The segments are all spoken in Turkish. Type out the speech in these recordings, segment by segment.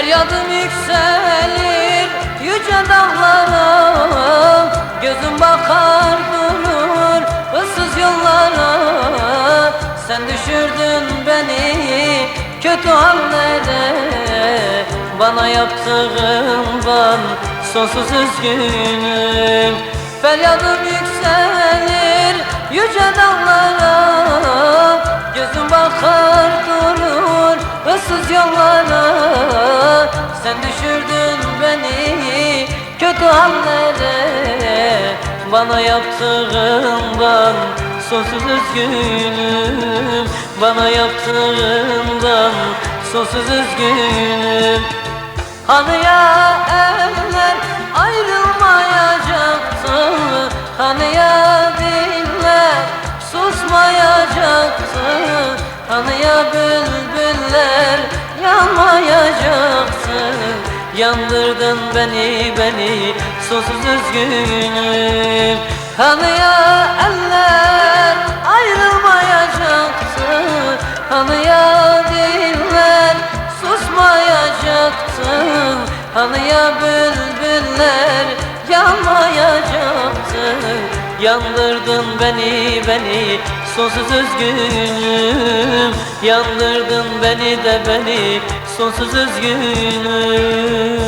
Feryadım yükselir yüce dağlara Gözüm bakar durur ıssız yollara. Sen düşürdün beni kötü hallere Bana yaptığından sonsuz üzgünüm. Feryadım yükselir yüce dağlara hallere Bana yaptığından sonsuz üzgünüm. Bana yaptığından sonsuz üzgünüm. Hani ya eller ayrılmayacaktı? Hani ya diller susmayacaktı? Hani ya bülbüller yanmayacaktı Yandırdın beni beni sonsuz üzgünüm. Hani ya eller ayrılmayacaktı Hani ya diller susmayacaktı Hani ya bülbüller yanmayacaktı Yandırdın beni beni sonsuz üzgünüm. Yandırdın beni de beni sonsuz üzgünüm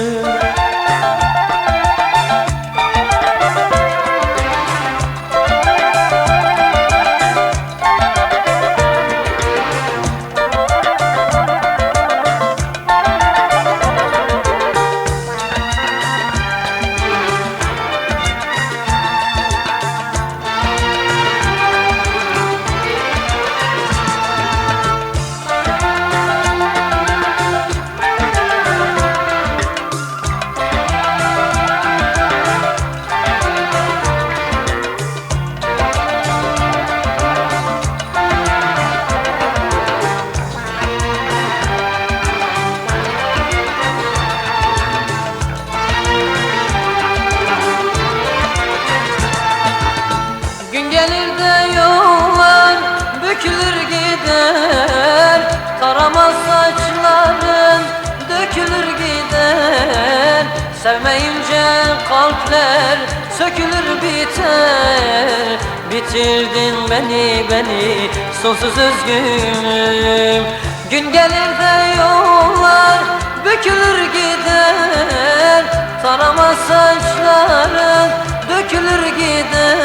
bükülür gider. Taramaz saçların dökülür gider. Sevmeyince kalpler sökülür biter. Bitirdin beni beni sonsuz üzgünüm. Gün gelir de yollar bükülür gider. Taramaz saçların dökülür gider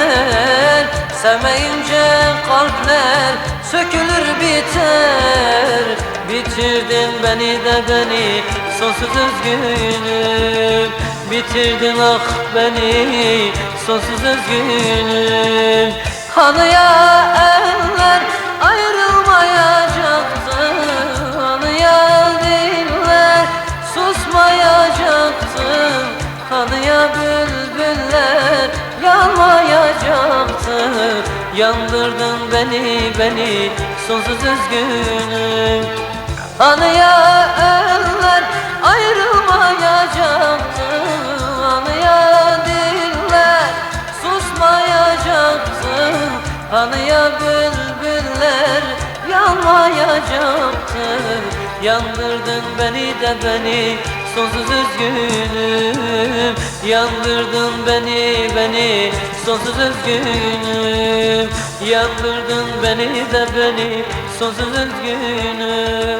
Sevmeyince kalpler sökülür biter. Bitirdin beni de beni sonsuz üzgünüm Bitirdin ah beni sonsuz üzgünüm Hani ya eller ayrılmayacaktı. Hani ya diller susmayacaktı. Hani ya bülbüller yanmayacaktı Yandırdın beni beni sonsuz üzgünüm. Hani ya eller ayrılmayacaktı Hani ya diller susmayacaktı Hani ya bülbüller yanmayacaktı Yandırdın beni de beni sonsuz üzgünüm. Yandırdın beni beni. Sonsuz üzgünüm. Yandırdın beni de beni. Sonsuz üzgünüm